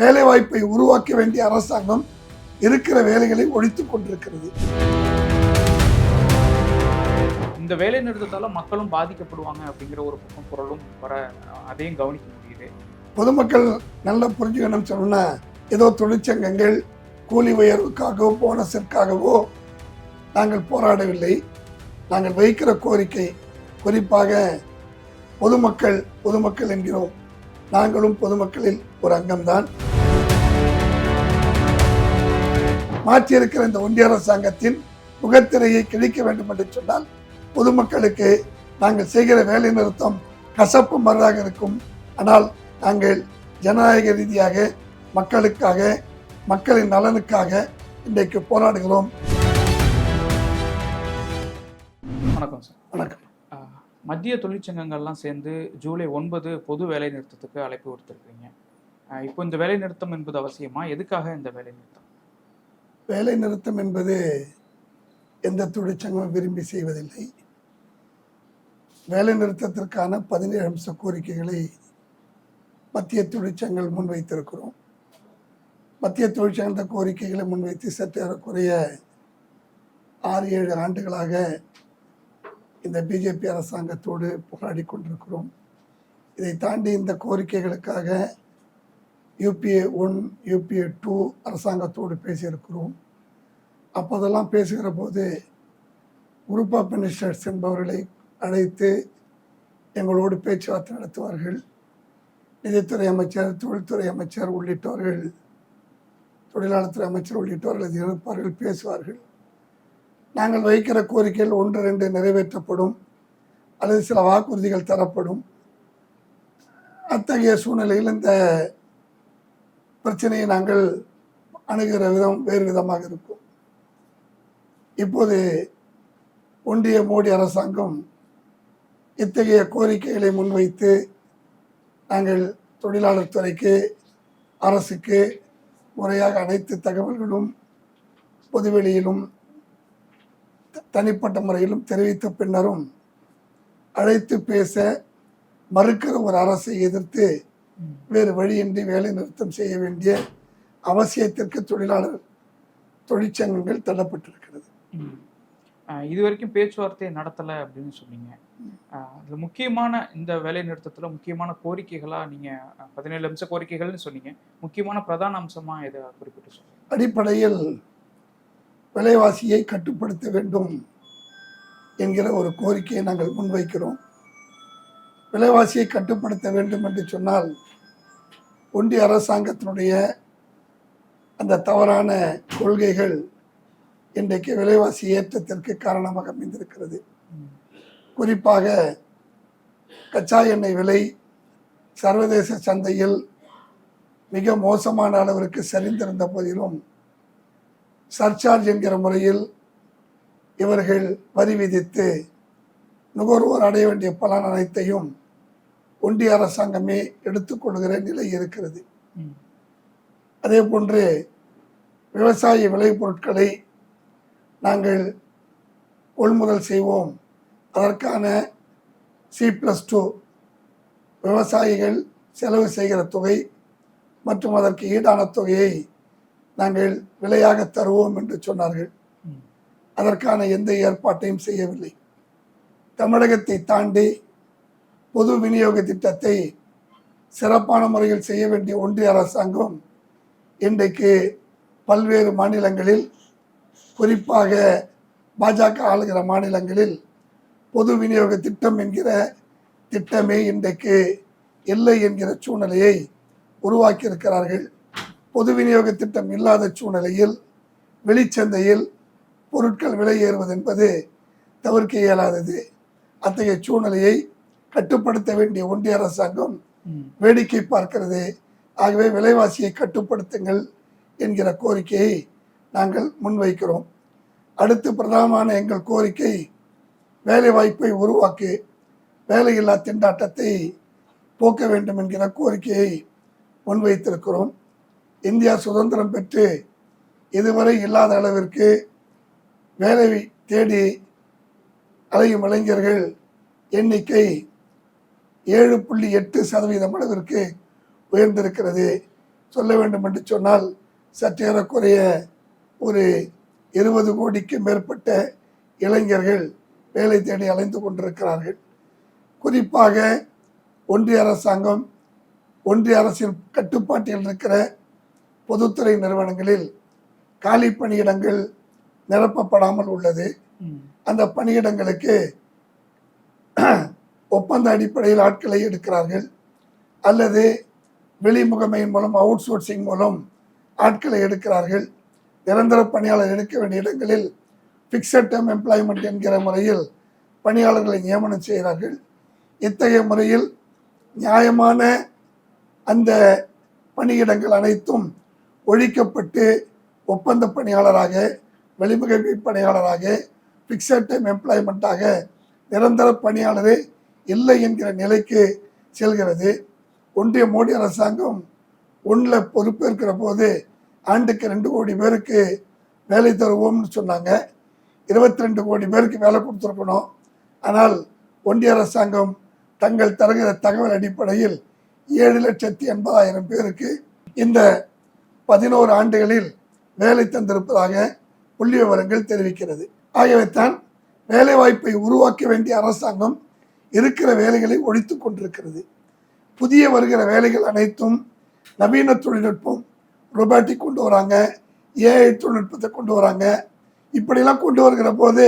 வேலைவாய்ப்பை உருவாக்க வேண்டிய அரசாங்கம் இருக்கிற வேலைகளை ஒழித்துக் கொண்டிருக்கிறது. இந்த வேலை நிறுத்தத்தால மக்களும் பாதிக்கப்படுவாங்க அப்படிங்கிற ஒரு பக்கம் குரலும் வர அதையும் கவனிக்க முடியுது. பொதுமக்கள் நல்லா புரிஞ்சுக்கணும் சொன்னா ஏதோ தொழிற்சங்கங்கள் கூலி உயர்வுக்காகவோ போனஸிற்காகவோ நாங்கள் போராடவில்லை. நாங்கள் வைக்கிற கோரிக்கை குறிப்பாக பொதுமக்கள் பொதுமக்கள் என்கிறோம். நாங்களும் பொதுமக்களில் ஒரு அங்கம்தான். மாற்றியிருக்கிற இந்த ஒன்றிய அரசாங்கத்தின் முகத்திரையை கிழிக்க வேண்டும் என்று சொன்னால் பொதுமக்களுக்கு நாங்கள் செய்கிற வேலை நிறுத்தம் கசப்பு மருதாக இருக்கும். ஆனால் நாங்கள் ஜனநாயக ரீதியாக மக்களுக்காக மக்களின் நலனுக்காக இன்றைக்கு போராடுகிறோம். வணக்கம் சார். வணக்கம். மத்திய தொழிற்சங்கங்கள்லாம் சேர்ந்து ஜூலை ஒன்பது பொது வேலை நிறுத்தத்துக்கு அழைப்பு விடுத்திருக்கீங்க. ஆஹ் இப்போ இந்த வேலை நிறுத்தம் என்பது அவசியமா? எதுக்காக இந்த வேலை நிறுத்தம்? வேலை நிறுத்தம் என்பது எந்த தொழிற்சங்கமும் விரும்பி செய்வதில்லை. வேலை நிறுத்தத்திற்கான பதினேழு அம்ச கோரிக்கைகளை மத்திய தொழிற்சங்கங்கள் முன்வைத்திருக்கிறோம். மத்திய தொழிற்சங்க கோரிக்கைகளை முன்வைத்து சற்று ஆறு ஏழு ஆண்டுகளாக இந்த பிஜேபி அரசாங்கத்தோடு போராடி கொண்டிருக்கிறோம். இதை தாண்டி இந்த கோரிக்கைகளுக்காக யூபிஏ ஒன் யூபிஏ டூ அரசாங்கத்தோடு பேசியிருக்கிறோம். அப்போதெல்லாம் பேசுகிற போது குரூப் ஆஃப் மினிஸ்டர்ஸ் என்பவர்களை அழைத்து எங்களோடு பேச்சுவார்த்தை நடத்துவார்கள். நிதித்துறை அமைச்சர் தொழில்துறை அமைச்சர் உள்ளிட்டவர்கள் தொழிலாளர் துறை அமைச்சர் உள்ளிட்டவர்கள் இதில் இருப்பார்கள் பேசுவார்கள். நாங்கள் வைக்கிற கோரிக்கைகள் ஒன்று ரெண்டு நிறைவேற்றப்படும். அல்லது சில வாக்குறுதிகள் தரப்படும். அத்தகைய சூழ்நிலையில் இந்த பிரச்சனையை நாங்கள் அணுகிற விதம் வேறு விதமாக இருக்கும். இப்போது ஒன்றிய மோடி அரசாங்கம் இத்தகைய கோரிக்கைகளை முன்வைத்து நாங்கள் தொழிலாளர் துறைக்கு அரசுக்கு முறையாக அனைத்து தகவல்களும் பொதுவெளியிலும் த- தனிப்பட்ட முறையிலும் தெரிவித்த பின்னரும் அழைத்து பேச மறுக்கிற ஒரு அரசை எதிர்த்து வேறு வழியின்றி வேலை நிறுத்தம் செய்ய வேண்டிய அவசியத்திற்கு தொழிலாளர் தொழிற்சங்கங்கள் தள்ளப்பட்டிருக்கிறது. இது வரைக்கும் பேச்சுவார்த்தை நடத்தலை அப்படின்னு சொன்னீங்க. அதுல முக்கியமான இந்த வேலை நிறுத்தத்துல முக்கியமான கோரிக்கைகளா நீங்க ஆஹ் பதினேழு அம்ச கோரிக்கைகள்னு சொன்னீங்க. முக்கியமான பிரதான அம்சமா எதை குறிப்பிட்டு சொல்லுங்க அடிப்படையில் விலைவாசியை கட்டுப்படுத்த வேண்டும் என்கிற ஒரு கோரிக்கையை நாங்கள் முன்வைக்கிறோம். விலைவாசியை கட்டுப்படுத்த வேண்டும் என்று சொன்னால் ஒன்றிய அரசாங்கத்தினுடைய அந்த தவறான கொள்கைகள் இன்றைக்கு விலைவாசி ஏற்றத்திற்கு காரணமாக அமைந்திருக்கிறது. குறிப்பாக கச்சா எண்ணெய் விலை சர்வதேச சந்தையில் மிக மோசமான அளவிற்கு சரிந்திருந்த போதிலும் சர்சார்ஜ் என்கிற முறையில் இவர்கள் வரி விதித்து நுகர்வோர் அடைய வேண்டிய பலன் அனைத்தையும் ஒன்றிய அரசாங்கமே எடுத்துக்கொள்கிற நிலை இருக்கிறது. அதே போன்று விவசாய விளைபொருட்களை நாங்கள் கொள்முதல் செய்வோம் அதற்கான சி ப்ளஸ் டூ விவசாயிகள் செலவு செய்கிற தொகை மற்றும் அதற்கு ஈடான தொகையை நாங்கள் விலையாக தருவோம் என்று சொன்னார்கள். அதற்கான எந்த ஏற்பாட்டையும் செய்யவில்லை தமிழகத்தை தாண்டி பொது விநியோக திட்டத்தை சிறப்பான முறையில் செய்ய வேண்டிய ஒன்றிய அரசாங்கம் இன்றைக்கு பல்வேறு மாநிலங்களில் குறிப்பாக பாஜக ஆளுகிற மாநிலங்களில் பொது விநியோக திட்டம் என்கிற திட்டமே இன்றைக்கு இல்லை என்கிற சூழ்நிலையை உருவாக்கியிருக்கிறார்கள். பொது விநியோக திட்டம் இல்லாத சூழ்நிலையில் வெளிச்சந்தையில் பொருட்கள் விலை ஏறுவது என்பது தவிர்க்க இயலாதது. அத்தகைய சூழ்நிலையை கட்டுப்படுத்த வேண்டிய ஒன்றிய அரசாங்கம். வேடிக்கை பார்க்கிறது. ஆகவே விலைவாசியை கட்டுப்படுத்துங்கள் என்கிற கோரிக்கையை நாங்கள் முன்வைக்கிறோம். அடுத்து பிரதானமான எங்கள் கோரிக்கை வேலைவாய்ப்பை உருவாக்கி வேலையில்லா திண்டாட்டத்தை போக்க வேண்டும் என்கிற கோரிக்கையை முன்வைத்திருக்கிறோம். இந்தியா சுதந்திரம் பெற்று இதுவரை இல்லாத அளவிற்கு வேலை தேடி அலையும் இளைஞர்கள் எண்ணிக்கை ஏழு புள்ளி எட்டு சதவீதம் அளவிற்கு உயர்ந்திருக்கிறது. சொல்ல வேண்டும் என்று சொன்னால் சற்றேறக்குறைய ஒரு இருபது கோடிக்கு மேற்பட்ட இளைஞர்கள் வேலை தேடி அலைந்து கொண்டிருக்கிறார்கள். குறிப்பாக ஒன்றிய அரசாங்கம் ஒன்றிய அரசின் கட்டுப்பாட்டில் இருக்கிற பொதுத்துறை நிறுவனங்களில் காலி பணியிடங்கள் நிரப்பப்படாமல் உள்ளது. அந்த பணியிடங்களுக்கு ஒப்பந்த அடிப்படையில் ஆட்களை எடுக்கிறார்கள். அல்லது வெளிமுகமையின் மூலம் அவுட் சோர்சிங் மூலம் ஆட்களை எடுக்கிறார்கள். நிரந்தர பணியாளர் எடுக்க வேண்டிய இடங்களில் ஃபிக்ஸட் டேர்ம் எம்ப்ளாய்மெண்ட் என்கிற முறையில் பணியாளர்களை நியமனம் செய்கிறார்கள். இத்தகைய முறையில் நியாயமான அந்த பணியிடங்கள் அனைத்தும் ஒழிக்கப்பட்டு ஒப்பந்த பணியாளராக வெளிமுகமை பணியாளராக ஃபிக்ஸட் டைம் எம்ப்ளாய்மெண்ட்டாக நிரந்தர பணியாளரே இல்லை என்கிற நிலைக்கு செல்கிறது. ஒன்றிய மோடி அரசாங்கம் ஒன்றில் பொறுப்பேற்கிற போது ஆண்டுக்கு ரெண்டு கோடி பேருக்கு வேலை தருவோம்னு சொன்னாங்க. இருபத்தி ரெண்டு கோடி பேருக்கு வேலை கொடுத்துருக்கணும். ஆனால் ஒன்றிய அரசாங்கம் தங்கள் தருகிற தகவல் அடிப்படையில் ஏழு லட்சத்தி எண்பதாயிரம் பேருக்கு இந்த பதினோரு ஆண்டுகளில் வேலை தந்திருப்பதாக புள்ளி விவரங்கள் தெரிவிக்கிறது. ஆகவே தான் வேலைவாய்ப்பை உருவாக்க வேண்டிய அரசாங்கம் இருக்கிற வேலைகளை ஒழித்து கொண்டிருக்கிறது. புதிய வருகிற வேலைகள் அனைத்தும் நவீன தொழில்நுட்பம் ரொபாட்டிக் கொண்டு வராங்க ஏஐ தொழில்நுட்பத்தை கொண்டு வராங்க. இப்படிலாம் கொண்டு வருகிற போது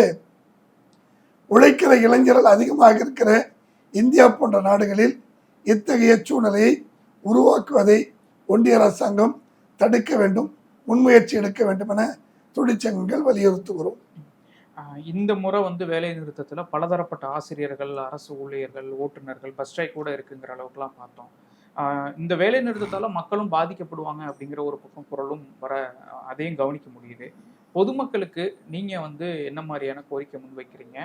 உழைக்கிற இளைஞர்கள் அதிகமாக இருக்கிற இந்தியா போன்ற நாடுகளில் இத்தகைய சூழ்நிலையை உருவாக்குவதை ஒன்றிய அரசாங்கம் தடுக்க வேண்டும் முன்முயற்சி எடுக்க வேண்டும் என தொழிற்சங்கங்கள் வலியுறுத்துகிறோம். இந்த முறை வந்து வேலை நிறுத்தத்தில் பலதரப்பட்ட ஆசிரியர்கள் அரசு ஊழியர்கள் ஓட்டுநர்கள் பஸ் ஸ்ட்ரைக் கூட இருக்குங்கிற அளவுக்குலாம் பார்த்தோம். இந்த வேலை நிறுத்தத்தால் மக்களும் பாதிக்கப்படுவாங்க அப்படிங்கிற ஒரு பக்கம் குரலும் வர அதையும் கவனிக்க முடியுது. பொதுமக்களுக்கு நீங்கள் வந்து என்ன மாதிரியான கோரிக்கை முன்வைக்கிறீங்க?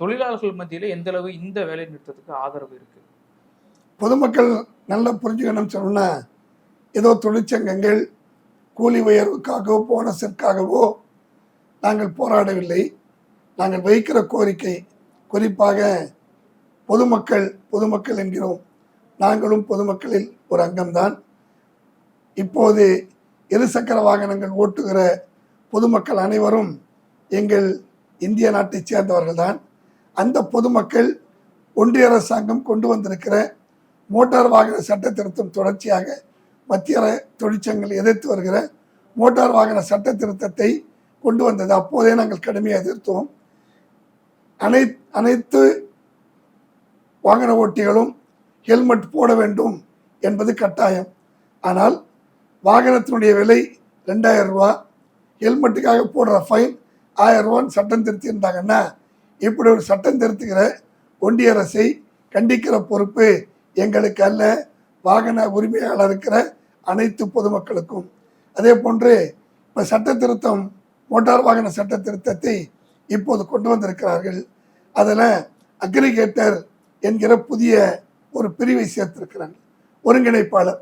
தொழிலாளர்கள் மத்தியில் எந்த அளவு இந்த வேலை நிறுத்தத்துக்கு ஆதரவு இருக்கு? பொதுமக்கள் நல்லா புரிஞ்சுக்கணும்னு சொன்னா ஏதோ தொழிற்சங்கங்கள் கூலி உயர்வுக்காகவோ போனஸிற்காகவோ நாங்கள் போராடவில்லை. நாங்கள் வைக்கிற கோரிக்கை குறிப்பாக பொதுமக்கள் பொதுமக்கள் என்கிறோம். நாங்களும் பொதுமக்களில் ஒரு அங்கம்தான். இப்போது இருசக்கர வாகனங்கள் ஓட்டுகிற பொதுமக்கள் அனைவரும் எங்கள் இந்திய நாட்டைச் சேர்ந்தவர்கள்தான். அந்த பொதுமக்கள் ஒன்றிய அரசாங்கம் கொண்டு வந்திருக்கிற மோட்டார் வாகன சட்ட திருத்தம் தொடர்ச்சியாக மத்திய தொழிற்சங்கங்கள் எதிர்த்து வருகிற மோட்டார் வாகன சட்ட திருத்தத்தை கொண்டு வந்தது. அப்போதே நாங்கள் கடுமையாக எதிர்த்தோம். அனை அனைத்து வாகன ஓட்டிகளும் ஹெல்மெட் போட வேண்டும் என்பது கட்டாயம். ஆனால் வாகனத்தினுடைய விலை ரெண்டாயிரம் ரூபா ஹெல்மெட்டுக்காக போடுற ஃபைன் ஆயிரம் ரூபான்னு சட்டம் திருத்தியிருந்தாங்கன்னா இப்படி ஒரு சட்டம் திருத்துகிற ஒன்றிய அரசை கண்டிக்கிற பொறுப்பு எங்களுக்கு அல்ல. வாகன உரிமையாளர் இருக்கிற அனைத்து பொதுமக்களுக்கும். அதே போன்று இப்போ சட்ட திருத்தம் மோட்டார் வாகன சட்ட திருத்தத்தை இப்போது கொண்டு வந்திருக்கிறார்கள். அதில் அக்ரிகேட்டர் என்கிற புதிய ஒரு பிரிவை சேர்த்திருக்கிறாங்க ஒருங்கிணைப்பாளர்.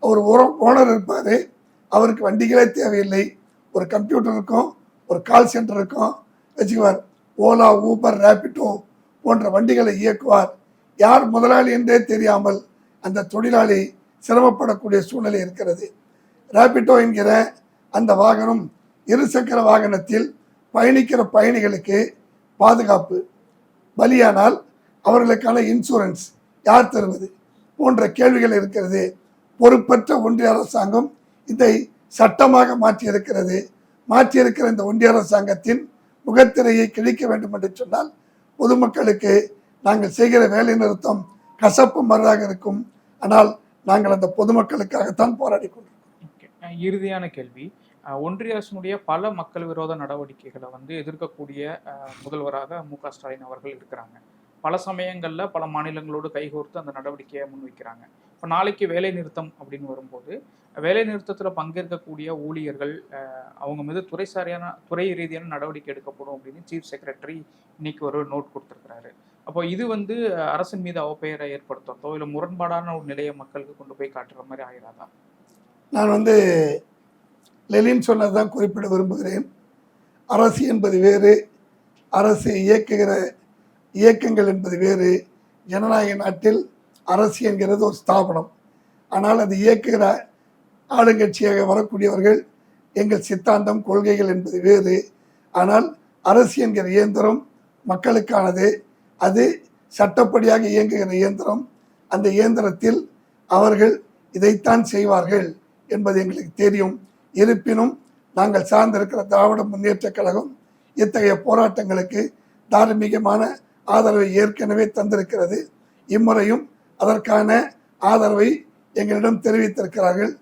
அவர் ஓனர் இருப்பார். அவருக்கு வண்டிகளே தேவையில்லை. ஒரு கம்ப்யூட்டர் இருக்கும் ஒரு கால் சென்டர் இருக்கும். வச்சுக்குவார். ஓலா ஊபர் ரேபிட்டோ போன்ற வண்டிகளை இயக்குவார். யார் முதலாளி என்றே தெரியாமல் அந்த தொழிலாளி சிரமப்படக்கூடிய சூழ்நிலை இருக்கிறது. ரேபிட்டோ என்கிற அந்த வாகனம் இருசக்கர வாகனத்தில் பயணிக்கிற பயணிகளுக்கு பாதுகாப்பு. பலியானால் அவர்களுக்கான இன்சூரன்ஸ் யார் தருவது? போன்ற கேள்விகள் இருக்கிறது. பொறுப்பற்ற ஒன்றிய அரசாங்கம் இதை சட்டமாக மாற்றியிருக்கிறது. மாற்றியிருக்கிற இந்த ஒன்றிய அரசாங்கத்தின் முகத்திரையை கிழிக்க வேண்டும் என்று சொன்னால் பொதுமக்களுக்கு நாங்கள் செய்கிற வேலை நிறுத்தம் கசப்பு மருதாக இருக்கும். ஆனால் நாங்கள் அந்த பொதுமக்களுக்காகத்தான் போராடி கொண்டிருக்கிறோம். இறுதியான கேள்வி. ஒன்றிய அரசினுடைய பல மக்கள் விரோத நடவடிக்கைகளை வந்து எதிர்க்கக்கூடிய முதல்வராக மு க ஸ்டாலின் அவர்கள் இருக்கிறாங்க. பல சமயங்களில் பல மாநிலங்களோடு கைகோர்த்து அந்த நடவடிக்கையை முன்வைக்கிறாங்க. இப்போ நாளைக்கு வேலை நிறுத்தம் அப்படின்னு வரும்போது வேலை நிறுத்தத்தில் பங்கேற்கக்கூடிய ஊழியர்கள் அஹ், அவங்க மீது துறை சாரியான துறை ரீதியான நடவடிக்கை எடுக்கப்படும் அப்படின்னு சீஃப் செக்ரட்டரி இன்னைக்கு ஒரு நோட் கொடுத்துருக்கிறாரு. அப்போ இது வந்து அரசின் மீது அவப்பெயரை ஏற்படுத்துறதோ இல்லை முரண்பாடான ஒரு நிலையை மக்களுக்கு கொண்டு போய் காட்டுற மாதிரி ஆகிறாதா நான் வந்து லெலின் சொன்னது தான் குறிப்பிட விரும்புகிறேன். அரசு என்பது வேறு அரசு இயக்குகிற இயக்கங்கள் என்பது வேறு. ஜனநாயக நாட்டில் அரசு என்கிறது ஒரு ஸ்தாபனம். ஆனால் அது இயக்குகிற ஆளுங்கட்சியாக வரக்கூடியவர்கள் எங்கள் சித்தாந்தம் கொள்கைகள் என்பது வேறு. ஆனால் அரசு என்கிற இயந்திரம் மக்களுக்கானது. அது சட்டப்படியாக இயங்குகிற இயந்திரம். அந்த இயந்திரத்தில் அவர்கள் இதைத்தான் செய்வார்கள் என்பது எங்களுக்கு தெரியும். இருப்பினும் நாங்கள் சார்ந்திருக்கிற திராவிட முன்னேற்றக் கழகம் இத்தகைய போராட்டங்களுக்கு தார்மீகமான ஆதரவை ஏற்கனவே தந்திருக்கிறது. இம்முறையும் அதற்கான ஆதரவை எங்களிடம் தெரிவித்திருக்கிறார்கள்.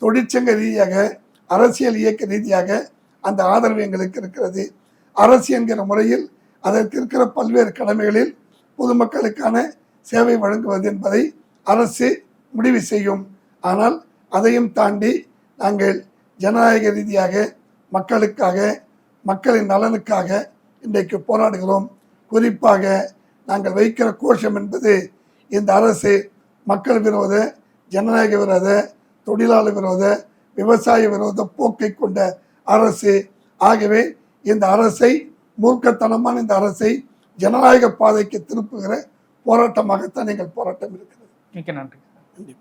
தொழிற்சங்க ரீதியாக அரசியல் இயக்க ரீதியாக அந்த ஆதரவு எங்களுக்கு இருக்கிறது. அரசு என்கிற முறையில் அதற்கு இருக்கிற பல்வேறு கடமைகளில் பொதுமக்களுக்கான சேவை வழங்குவது என்பதை அரசு முடிவு செய்யும். ஆனால் அதையும் தாண்டி நாங்கள் ஜனநாயக ரீதியாக மக்களுக்காக மக்களின் நலனுக்காக இன்றைக்கு போராடுகிறோம். குறிப்பாக நாங்கள் வைக்கிற கோஷம் என்பது இந்த அரசு மக்கள் விரோத ஜனநாயக விரோத தொழிலாளர் விரோத விவசாய விரோத போக்கை கொண்ட அரசு. ஆகவே இந்த அரசை மூர்க்கத்தனமான இந்த அரசை ஜனநாயக பாதைக்கு திருப்புகிற போராட்டமாகத்தான் எங்கள் போராட்டம் இருக்கிறது. மிக்க நன்றி. நன்றி.